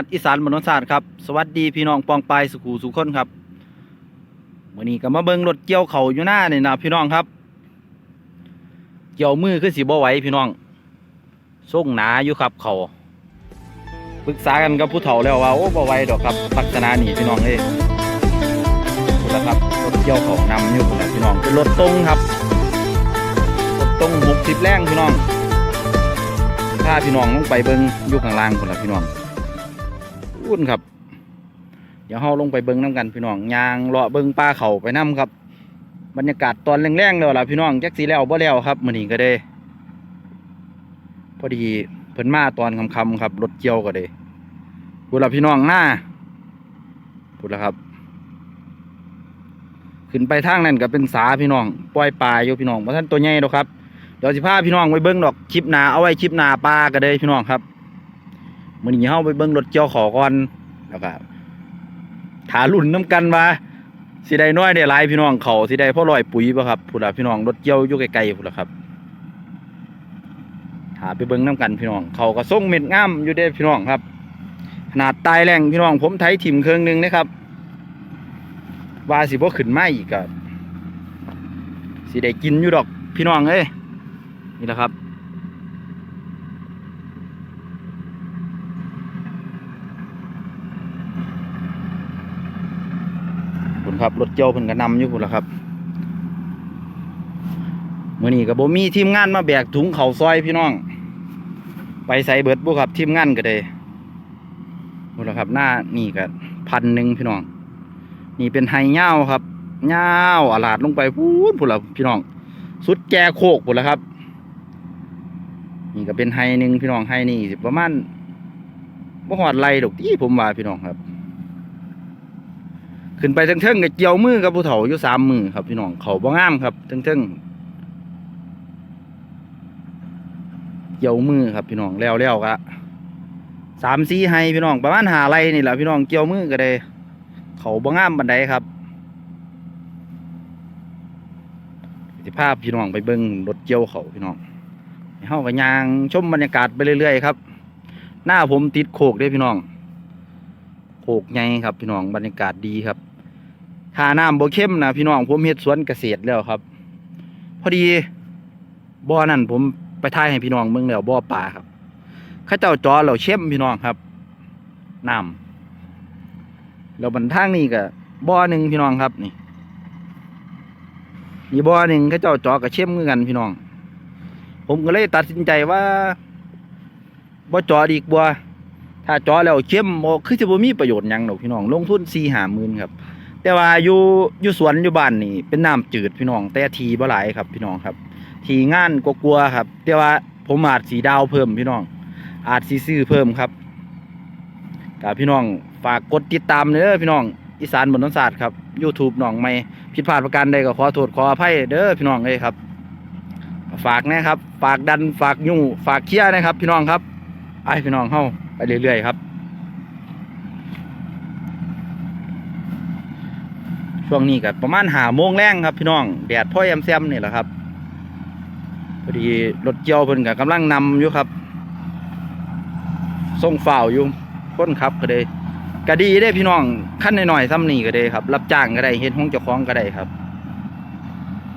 ัดอีสานมนุษยศาสตร์ครับสวัสดีพี่น้องปองปายสุขูสุขคนครับวันนี้ก็มาเบิ่งรถเกี่ยวเข่าอยู่หน้าเนี่ยนะพี่น้องครับ เกี่ยวมือคือสีบ่ไหวพี่น้องส่งหนาอยู่ครับเขาปรึกษากันกับผู้เฒ่าแล้วว่าโอ้บ่ไหวดอกครับลักษณะนี้พี่น้องเอ้ยพูดแล้วครับรถเกี่ยวเขานำอยู่พุ่นละพี่น้องเป็นรถตรงครับรถตรงหกสิบแรงพี่น้องถ้าพี่น้องลงไปเบิ้งอยู่ข้างล่างคนละพี่น้อง นครับ เดี๋ยวเฮาลงไปเบิ้งน้กันพี่น้องยางเลาะเบิ้งป่าเขาไปน้ครับ บรรยากาศตอนแรงๆแล้วล่ะพี่น้องแจักสีแล้วบ่แล้วครับมื้อนี้ก็ได้พอดีเพิ่นมาตอนค่ำๆครับรถเกี่ยวก็ได้พูดละพี่น้องหน้าพูดละครับ ขึ้นไปทางนั้นก็เป็นสาพี่น้องปล่อยปลาอยู่พี่น้องบ่ทันตัวใหญ่ดอกครับเดี๋ยวสิพาพี่น้องไปเบิ้งดอกคลิปหนาเอาไว้คลิปหนาปลาก็เลยพี่น้องครับ มื้อนี้เฮาไปเบิ้งรถเกี่ยวขอก่อนแล้วก็ถารุ่นน้ำกันว่าสิได้น้อยได้หลายพี่น้องเขาสิได้พ่อลอยปุ๋ยบ่ครับพุ่นล่ะพี่น้องรถเกี่ยวอยู่ไกลๆพุ่นล่ะครับหาไปเบิ้งน้ำกันพี่น้องเขาก็ส่งเม็ดง่ามอยู่เด้พี่น้องครับ ขนาดตายแรงพี่น้อง ผมไถถิ่มเครื่องหนึงนะครับว่าสิบ่ขึ้นมาอีกก็สิได้กินอยู่ดอกพี่น้องเอ้ยนี่แหละครับ ครับรถเจียวเพิ่นก็นำอยู่พุ่นละครับมื่อนี้ก็บ่มีทีมงานมาแบกถุงเขาซอยพี่น้อง ไปใส่เบิดบุครับทีมงานก็ได้พุ่นละครับ หน้านี่ก็พันหนึ่งพี่น้อง นี่เป็นไฮเง่าวครับเง่าวอาลาดลงไปพูดพุ่นละพี่น้อง สุดแจโคกพุ่นละครับ นี่ก็เป็นไฮหนึ่งพี่น้องไฮนี่สิประมาณบ่หอดไรดอกที่ผมว่าพี่น้องครับ ขึ้นไปเทิงๆกับเกี่ยวมือกับผู้เฒ่าอยู่สามมือครับพี่น้องเขาบ่งามครับเทิงๆเกี่ยวมือครับพี่น้องแล้วแล้วกะสามสี่ไฮพี่น้องประมาณหาไรนี่แหละพี่น้องเกี่ยวมือก็ได้เขาบ่งามบันไดครับสิภาพพี่น้องไปเบิ่งรถเกี่ยวเขาพี่น้องเฮาก็ย่างชมบรรยากาศไปเรื่อยๆครับ หน้าผมติดโขกด้พี่น้องโขกใหญ่ครับพี่น้องบรรยากาศดีครับ ถ้าน้ำบ่เข้มนะพี่น้องผมเฮ็ดสวนเกษตรแล้วครับ พอดีบ่อนั่นผมไปถ่ายให้พี่น้องเบิ่งแล้วบ่อปลาครับข้าเจ้าจอแล้วเข้มพี่น้องครับน้ำแล้วบันทางนี้ก็บ่อหนึ่งพี่น้องครับนี่นี่บ่อหนึ่งข้าเจ้าจอกับเข้มคือกันพี่น้อง ผมก็เลยตัดสินใจว่าบ่จอดอีกบัวถ้าจอแล้วเข้มบ่คือจะบ่มีประโยชน์ยังดอกพี่น้อง ลงทุน4 5หมื่นครับ แต่ว่าอยู่อยู่สวนอยู่บ้านนี่เป็นน้ำจืดพี่น้อง แต่ทีบ่หลายครับ พี่น้องครับ ทีงานกลัวๆครับ แต่ว่าผมอาจสีดาวเพิ่มพี่น้อง อาจสีซื้อเพิ่มครับกับพี่น้องฝากกดติดตามเด้อพี่น้องอีสานบนนนศาสตร์ครับ YouTube น้องใหม่ผิดพลาดประการใดก็ขอโทษขออภัยเด้อพี่น้องเอ้ยครับ ฝากนะครับ ฝากดันฝากยุ่งฝากเคลียนะครับ พี่น้องครับไอพี่น้องเข้าไปเรื่อยๆครับ ช่วงนี้ก็ประมาณหาโมงแรงครับพี่น้องแดดพ่อแยมแซมนี่แหละครับพอดีรถเกี่ยวเพิ่นก็กำลังนำอยู่ครับส่งฝ่าวอยู่คนขับก็ได้ก็ดีได้พี่น้องขั้นหน่อยๆซ้ำนี่ก็ได้ครับ รับจ้างก็ได้เฮ็ดห้องเจ้าของก็ได้ครับ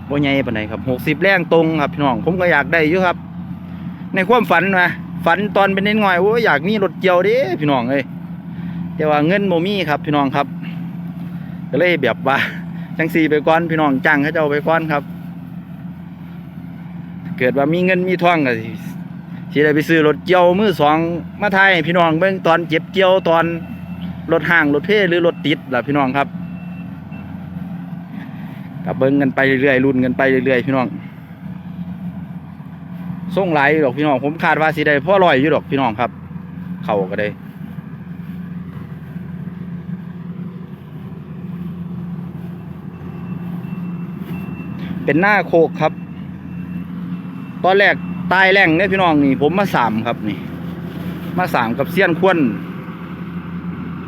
บ่ใหญ่ปานใดครับหกสิบแรงตรงครับพี่น้องผมก็อยากได้อยู่ครับ ในความฝันนะฝันตอนเป็นเด็กน้อยโอ้อยากมีรถเกี่ยวเด้พี่น้องเอ้ยแต่ว่าเงินบ่มีครับพี่น้องครับ ก็เลยแบบว่าจังสีไปก่อนพี่น้องจ้างเขาเจ้าไปก่อนครับ เกิดว่ามีเงินมีทองก็สิสิได้ไปซื้อรถเกี่ยวมือสองมาไทยพี่น้องเบิ่งตอนเจ็บเกี่ยวตอนรถห่างรถเพ่หรือรถติดล่ะพี่น้องครับกับเบิ้งกันไปเรื่อยๆรุ่นกันไปเรื่อยๆพี่น้องส่งไหลดอกพี่น้องผมคาดว่าสิได้พ่อลอยอยู่ดอกพี่น้องครับ เข่าก็ได้ เป็นหน้าโคกครับ ตอนแรกตายแรงเนี่ยพี่น้องนี่ ผมมาสามครับนี่ มาสามกับเซียนควน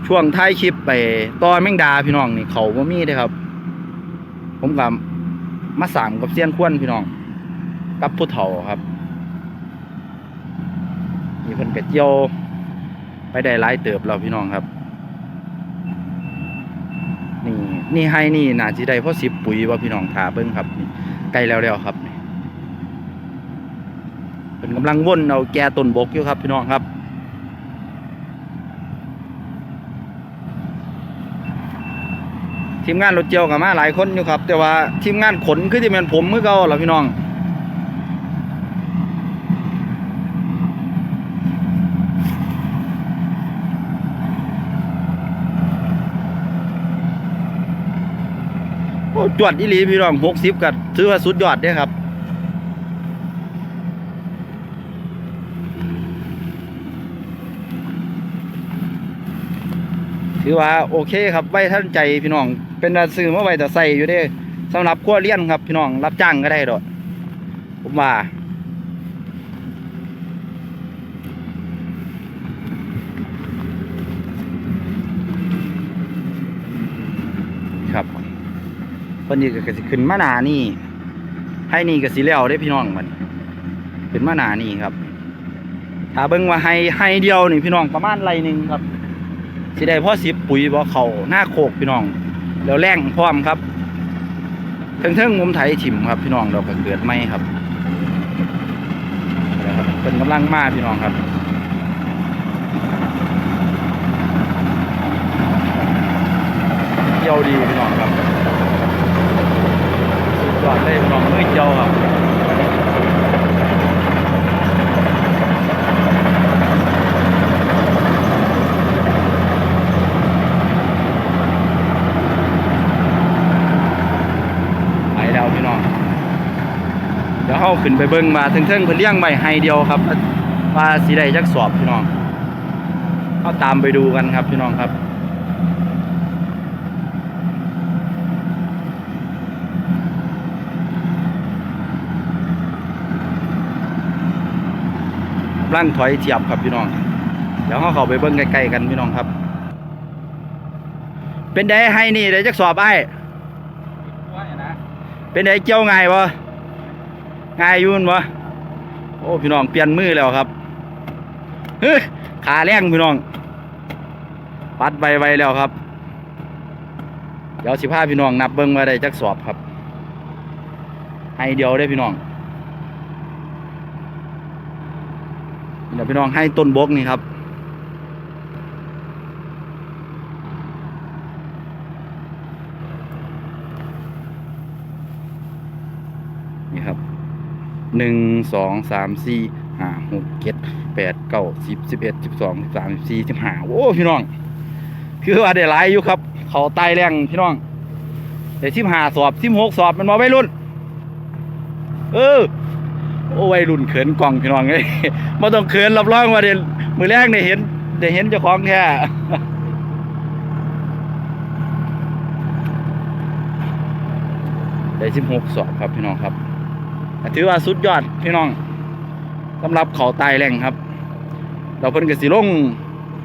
ช่วงท้ายคลิปไปตอนแมงดาพี่น้องนี่เขาบ่มีเด้อครับ ผมกับมาสามกับเซียนควนพี่น้อง กับผู้เฒ่าครับมีเพิ่นกระเจียวไปได้หลายเติบแล้วพี่น้องครับ นี่ให้นี่น่าสิได้เพราะสิบปุ๋ยว่าพี่น้องถาเบิ้งครับนี่ใกล้แล้วแล้วครับนี่เป็นกำลังว่นเอาแก่ต้นบกอยู่ครับพี่น้องครับทีมงานรถเจียวกับมาหลายคนอยู่ครับ แต่ว่าทีมงานขนคือที่เป็นผมเมื่อเก่าล่ะพี่น้อง จวดอีหลีพี่น้องหกสิบกับถือว่าสุดยอดเนี่ยครับถือว่าโอเคครับไว้ท่านใจพี่น้อง เป็นกาซื้อมาไว้แต่ใส่อยู่เด้สำหรับขั้วเลี้ยนครับพี่น้องรับจ้างก็ได้ดอกผมว่า ครับเพิ่ นนี่ก็สิขึ้นมาหนานี่ให้นี่ก็สิแล้วได้พี่น้องมันขึ้นมาหนานี่ครับ ถ้าเบิ่งว่าให้ให้เดียวนี่พี่น้องประมาณไรหนึ่งครับสิได้พ่อสิบปุ๋ยบ่เขาหน้าโคกพี่น้องแล้วแรงพร้อมครับเทิงเทิงๆมุมไถถิ่มครับพี่น้องเราก็เกิดไม่ครับเป็นกำลังมาพี่น้องครับเจียวดีพี่น้องครับ อดเลยพี่น้องมือเจียวครับไปแล้วพี่น้องเดี๋ยวเข้าขึ้นไปเบิ้งมาเทิงๆเพิ่นเลี้ยงไว้ให้เดียวครับว่าสีได้จักสอบพี่น้องเข้าตามไปดูกันครับพี่น้องครับ ร่างถอยเทียบครับพี่น้อง เดี๋ยวเขาเข้าไปเบิ้งใกล้ๆกันพี่น้องครับ เป็นไดให้นี่ได้จักสอบไอ้เป็นไงเจ้าไงวะไงยุ่นวะโอ้พี่น้องเปลี่ยนมือแล้วครับเฮ้ยขาแรงพี่น้อง ปัดใบไวแล้วครับ เดี๋ยวสิพาพี่น้องนับเบิ้งมาได้จักสอบครับ ให้เดียวได้พี่น้อง เดี๋ยวพี่น้องให้ต้นบกนี่ครับ นี่ครับหนึ่งสองสามสี่ห้าหกเจ็ดแปดเก้าสิบสิบเอ็ดสิบสองสิบสามสิบสี่สิบห้าโอ้พี่น้อง คือว่าได้หลายอยู่ครับ เขาไตายแรงพี่น้องแต่สิบห้าสอบสิบหกสอบมันมาไว้รุ่น เออ โอ้วัยรุ่นเขินกล่องพี่น้องเลยมาต้องเขินรับรองว่าเดี๋ยวมือแรกเนี่ยเห็นเดี๋ยวเห็นเจ้าของแท้ได้สิบหกสอบครับพี่น้องครับ ถือว่าสุดยอดพี่น้องสำหรับเขาตายแรงครับ เราเพิ่นก็สิลง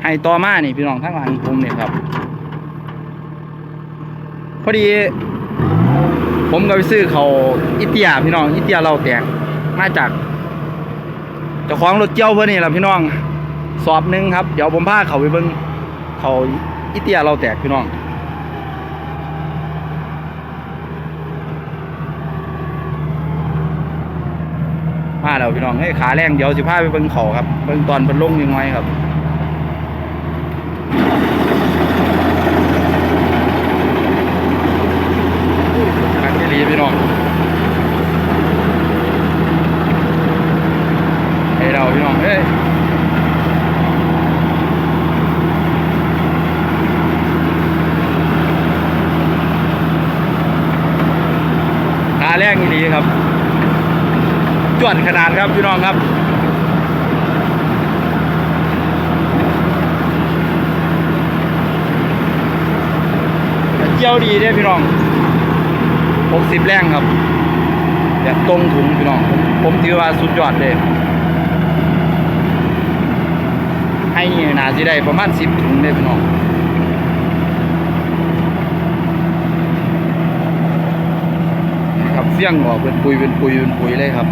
ให้ต่อมานี่พี่น้องทั้งหลังผมเนี่ยครับ พอดี ผมก็ไปซื้อเขาอิเตียพี่น้องอิเตียเราแตก มาจากเจ้าของรถเจียวเพื่อนี่แหละพี่น้อง สอบหนึ่งครับ เดี๋ยวผมพาเขาไปเบิ้งเขาอิเตียเราแตกพี่น้องมาแล้วพี่น้องให้ขาแรงเดี๋ยวสิพาไปเบิ่งเขาครับเบิ่งตอนเป็นลงยังไงครับคันที่ลีพี่น้อง ให้เราพี่น้องเฮ้ยขาแรงอีหลีครับจวดขนาดครับพี่น้องครับเจียวดีเด้พี่น้องหกสิบแรงครับแบบตรงถุงพี่น้อง ผมผมถือว่าสุดยอดเลย ให้นี่นาสิได้ประมาณสิบถุงเด้พี่น้องครับเสี่ยงออกเป็นปุยเป็นปุยเป็นปุยเลยครับ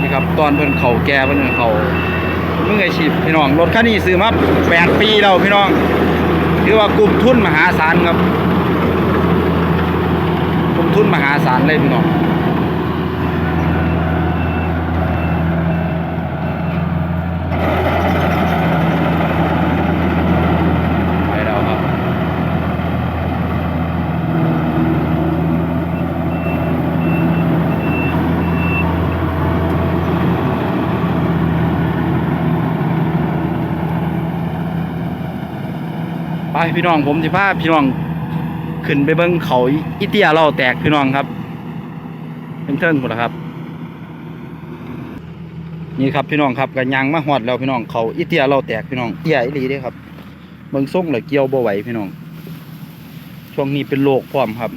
นี่ครับตอนเพิ่นเข่าแก่เพิ่นเข่ามืออาชีพพี่น้องรถคันนี้ซื้อมาแปดปีแล้วพี่น้องถือว่ากลุ่มทุนมหาศาลครับ ทุนมหาศาลเลยพี่น้องไปแล้วครับไปพี่น้องผมสิพาพี่น้อง ขึ้นไปเบิ้งเขาอิเตียเราแตกพี่น้องครับ เป็นเทิงหมดแล้วครับ นี่ครับพี่น้องครับกันยางมาหอดแล้วพี่น้องเขาอิเตียเราแตกพี่น้องเตี้ยอีหลีด้ครับเบิ้งส่งเลยเกี่ยวบ่ไหวพี่น้อง ช่วงนี้เป็นโรคพร้อมครับ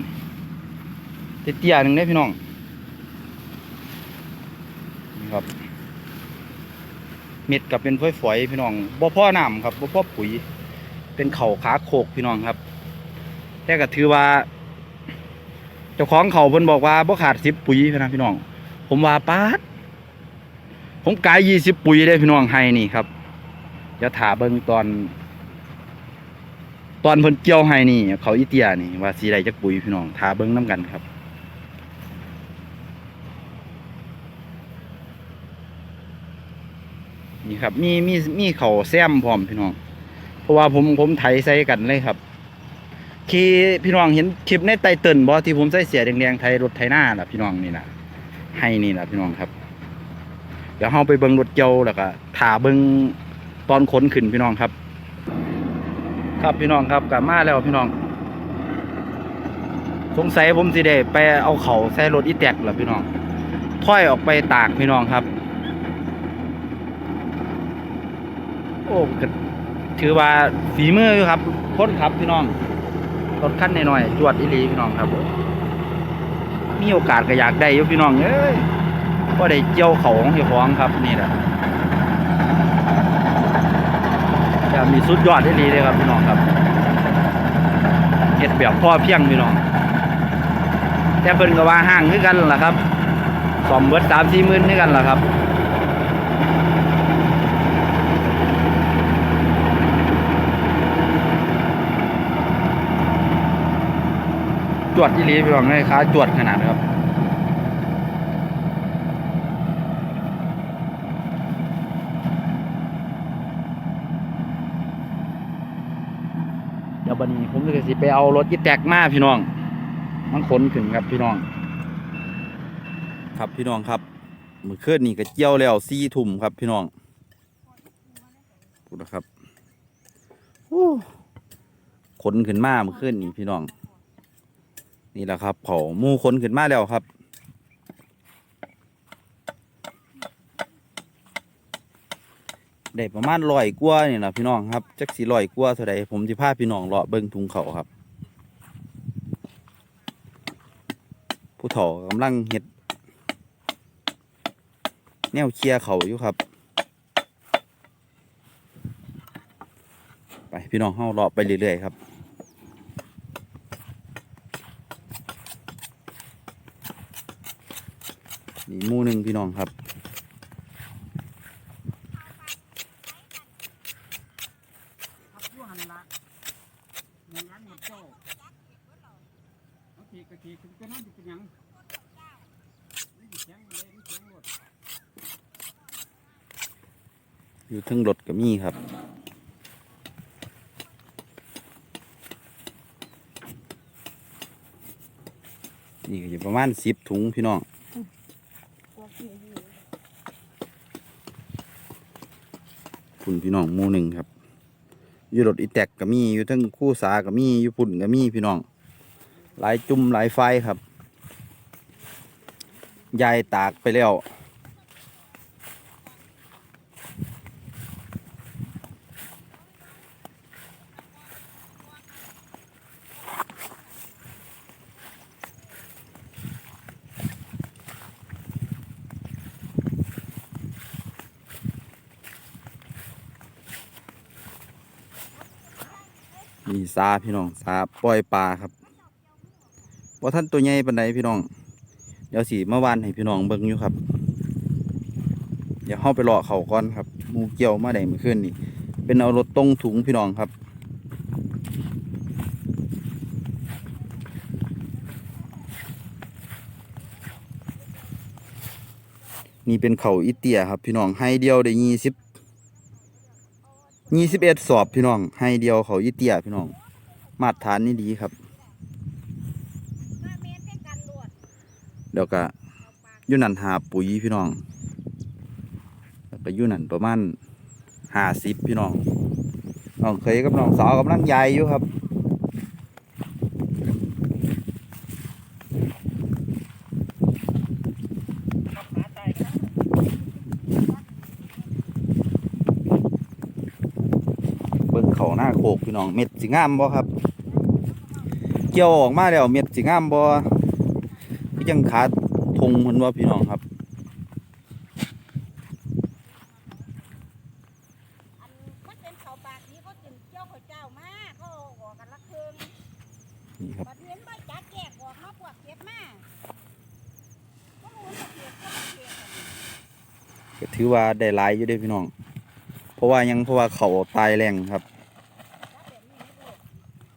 เตี้ยหนึ่งได้พี่น้องนี่ครับเม็ดกับเป็นฝอยๆพี่น้องบ่พ่อน้ำครับบ่พ่อปุ๋ย เป็นเข่าขาโขกพี่น้องครับ แต่ก็ถือว่า เจ้าของเขาเพิ่นบอกว่าบ่ขาดสิบปุ๋ยพี่นะพี่น้อง ผมว่าปาดผมกายยี่สิบปุ๋ยได้พี่น้องให้นี่ครับเดี๋ยวถาเบิ่งตอน ตอนเพิ่นเกี่ยวให้นี่ เขาอีเตียนี่ว่าสีใดจักปุ๋ยพี่น้องถาเบิ่งน้กันครับนี่ครับมีมีมีเขาแซมพร้อมพี่น้อง เพราะว่าผมผมไถใส่กันเลยครับ ขี่พี่น้องเห็นคลิปในไตเติลบอที่ผมใส่เสียแดงๆไทยรถไถหน้าล่ะพี่น้องนี่นะให้นี่ล่ะพี่น้องครับ เดี๋ยวเฮาไปเบิ่งรถเกียวแล้วก็ถ่าเบิ่งตอนขนขึ้นพี่น้องครับ ครับพี่น้องครับกลับมาแล้วพี่น้อง สงสัยผมสิได้ไปเอาเขาใส่รถอีแตกล่ะพี่น้องถ้อยออกไปตากพี่น้องครับ โอ้ถือว่าฝีมืออยู่ครับคนขับพี่น้อง รถคันหน่อยๆจวดอีหลีพี่น้องครับ มีโอกาสก็อยากได้ยพี่น้องเอ้ยก็ได้เจียวเขาของเจ้าของครับนี่แหละจะมีสุดยอดอีหลีเลยครับพี่น้องครับเฮ็ดแบบพ่อเพียงพี่น้อง แต่เพิ่นก็ว่าห้างคือกันล่ะครับสอมเบิดสามสี่หมื่นคือกันล่ะครับ จวดที่ลีพี่น้องเลยค้าจวดขนาดนะครับเดี๋ยวบันนี้ผมจะสิไปเอารถยี่แตกมาพี่น้องมันขนขึ้นครับพี่น้อง ครับพี่น้องครับมือเคลื่อนนี่ก็เจียวแล้วซี่ทุ่มครับพี่น้องพูดนะครับโอ้ขนขึ้นมามือเคลื่อนนี่พี่น้อง นี่แหละครับเผามูคนขึ้นมาแล้วครับ ได้ประมาณร้อยกว่านี่แหละพี่น้องครับจักสีร้อยกว่าเท่าใดผมจะพาพี่น้องเลาะเบิ้งทุงเขาครับ ผู้เฒ่ากำลังเห็ด แนวเคลียเขาอยู่ครับ ไปพี่น้องเฮาเลาะไปเรื่อยๆครับ นี่หมูห นึ่งพี่น้องครับพักผู้หันละในงานหมดเจ้าเอาทีกะทีถึงจะนั่นจะเป็นหยังไม่แข็งเลยไม่แข็งหมดอยู่เทึงรถก็มีครับนี่ก็อยู่ประมาณสิบถุงพี่น้อง คุณพี่น้องหมูหนึ่งครับอยู่รถอีแตกก็มีอยู่ทั้งคู่สาก็มีอยู่ปุ่นก็มีพี่น้อง หลายจุ่มหลายไฟครับยายตากไปแล้ว นี่ซาพี่น้องซาปล่อยปลาครับว่าท่านตัวใหญ่ปานใดพี่น้อง เดี๋ยวสิเมื่อวานให้พี่น้องเบิ่งอยู่ครับ เดี๋ยวเข้าไปรอเขาก่อนครับมูเกี่ยวมาได้เมื่อคืนนี่ เป็นเอารถตรงถุงพี่น้องครับนี่เป็นเขาอิเตียครับ พี่น้องให้เดียวได้ยี่สิบ ยี่สิบเอ็ดสอบพี่น้อง ให้เดียวเขาอิเตียพี่น้อง มาตรฐานนี่ดีครับมาเมนให้กันลวดเดี๋ยวก็อยุ่นันหาปุ๋ยพี่น้อง แล้วก็อยุ่นันประมาณห้าสิบพี่น้องน้องเคยกับน้องสาวกำลังใหญ่อยู่ครับ ขาตายกัน เบิ่งเขาห น้าโคกพี่น้องเม็ดสิงามบ่ครับ เกี่ยวออกมาแล้วเม็ดสิงามบ่ก็ยังขาดทงเหมือนว่าพี่น้องครับอันมันเป็นเขาปากนี้เขาจึงเจ้าเขาเจ้ามาเขาเอาออกกันละครึ่งนี่ครับบัดเห็นใบจักแยกออกมาพวกเก็บมาก็รู้ว่าเก็บก็บ่เก็บอะก็ถือว่าได้หลายอยู่เด้อพี่น้อง เพราะว่ายังเพราะว่าเขาตายแรงครับจับแบบนี้ไม่ถูก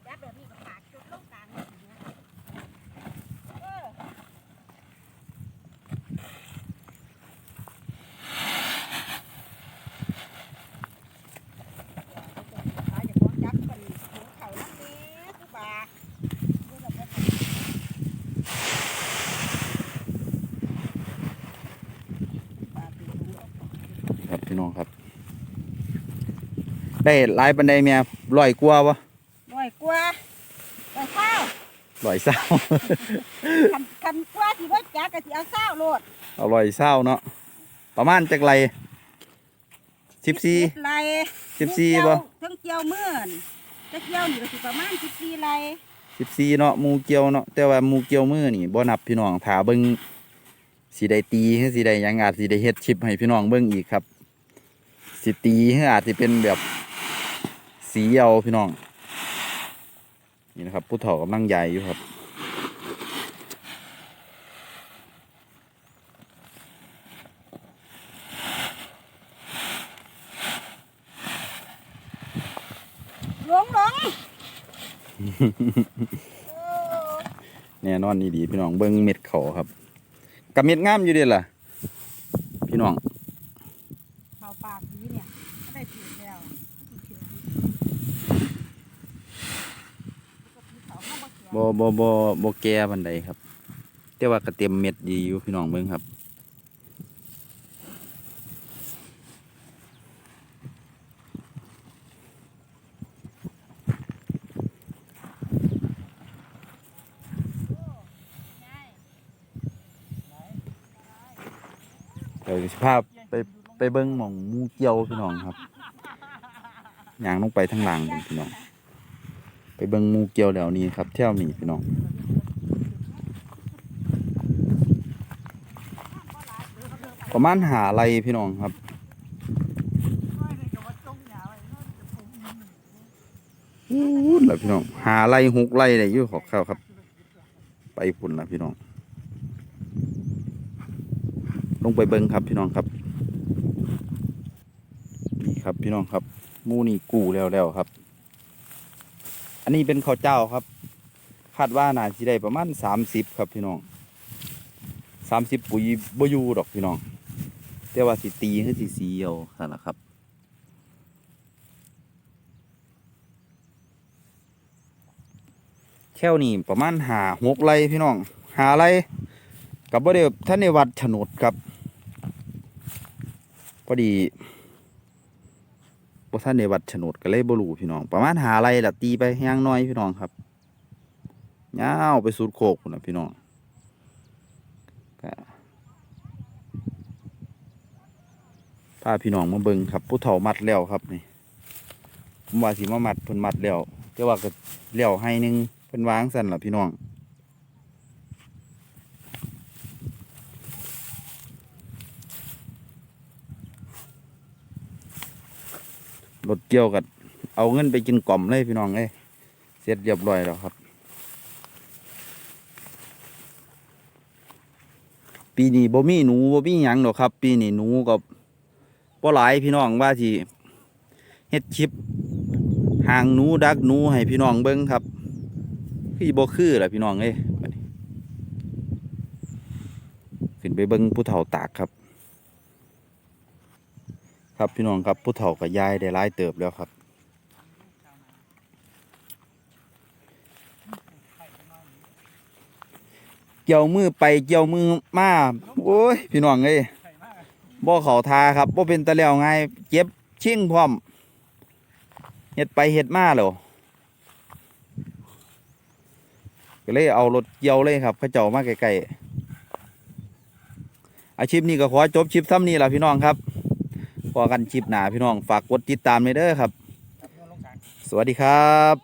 จับแบบนี้ก็ปากจุดลงกลางนี่นะเออขาจะของจับกันหัวเขาน้ำเด้กูบากูแบบว่า ปากเป็นตัว ครับพี่น้องครับ ได้หลายปันไดเมียร้อยกว่าวะหน่อยกว่าไปเศร้าร้อยเศร้าคันคันกว่าที่ว่าจักก็สิเอาเศร้าโลดเอาร้อยเศร้าเนาะประมาณจักไรสิบสี่ไร่สิบสี่บ่ทั้งเจียวมื่นถ้าเจียวนี่ก็สิประมาณสิบสี่ไร่สิบสี่เนาะหมูเกียวเนาะแต่ว่าหมูเกียวมือนี่บ่นับพี่น้องถาเบิ่งสีได้ตีหรือสีได้หยังอาจสีได้เฮ็ดชิปให้พี่น้องเบิ่งอีกครับสิตีหรืออาจสิเป็นแบบ สีเอาพี่น้อง นี่นะครับผู้เฒ่ากำลังใหญ่อยู่ครับหลงหลงเออแน่นอนนี่ดีพี่น้องเบิ่งเม็ดเขาครับกับเม็ดงามอยู่เด้ล่ะ พี่น้อง เข้าปากดีเนี่ยก็ได้ผิวแล้วปกติเขา บ่เขียวบ่บ่บ่บ่แก่ปานใดครับ แต่ว่าก็เต็มเม็ดดีอยู่พี่น้องเบิ่งครับใช่เดี๋ยวสิพไปไปเบิ้งหม่องมูเกียวพี่น้องครับยางลงไปทางหลังพี่น้อง เบิ้งมูเกี่ยวแล้วนี้ครับเที่ยวนี้พี่น้องประมาณหาอะไรพี่น้องครับ อู้แล้วพี่น้อง หาไรหกไรได้อยู่ขอกข้าวครับ ไปพุ่นละพี่น้อง ลงไปเบิ้งครับพี่น้องครับ นี่ครับพี่น้องครับ มูนี่กูแล้วแล้วครับ อันนี้เป็นข้าวเจ้าครับ คาดว่าน่าสิได้ประมาณสามสิบครับพี่น้องสามสิบปุ๋ยบยูดอกพี่น้องแต่ว่าสิตีคือสิสีเอาสั่นละครับแค่วนี่ประมาณหาหกไรพี่น้อง หาไรกับบ่ได้ท่านในวัดฉนดครับพอดี บ่ทันได้วัดโฉนดก็เลยบ่รู้พี่น้อง ประมาณหาไรล่ะตีไปย่างน้อยพี่น้องครับยาวไปสุดโคกนะพี่น้องก็พาพี่น้องมาเบิ่งครับ ผู้เฒ่ามัดแล้วครับนี่ผมว่าสิมามัดเพิ่นมัดแล้วแต่ว่าก็แล้วให้นึงเพิ่นวางสั่นล่ะพี่น้อง รถเกี่ยวกับเอาเงินไปกินกล่อมเลยพี่น้องเอ้ยเสร็จเรียบร้อยแล้วครับ ปีนี้บ่มีหนูบ่มีหยังดอกครับ ปีนี้หนูกับบ่หลายพี่น้องว่าสิเฮ็ดคลิปหางหนูดักหนูให้พี่น้องเบิ่งครับคือบ่คือล่ะพี่น้องเอ้ยขึ้นไปเบิ่งผู้เฒ่าตากครับ ครับพี่น้องครับผู้เฒ่ากับยายได้หลายเติบแล้วครับ เกี่ยวมือไปเกี่ยวมือมาโอ้ยพี่น้องเอ้ยไข่มากบ่เขาทาครับบ่เป็นตะแล้วไงเจ็บชิ่งพร้อมเฮ็ดไปเฮ็ดมาแล้วก็เลยเอารถเกี่ยวเลยครับเขาเจ้ามาใกลๆอาชีพนี้ก็ขอจบชิปซ้ำนี้ล่ะพี่น้องครับ พอกันชิปหนาพี่น้องฝากกดติดตามเลยเด้อครับ สวัสดีครับ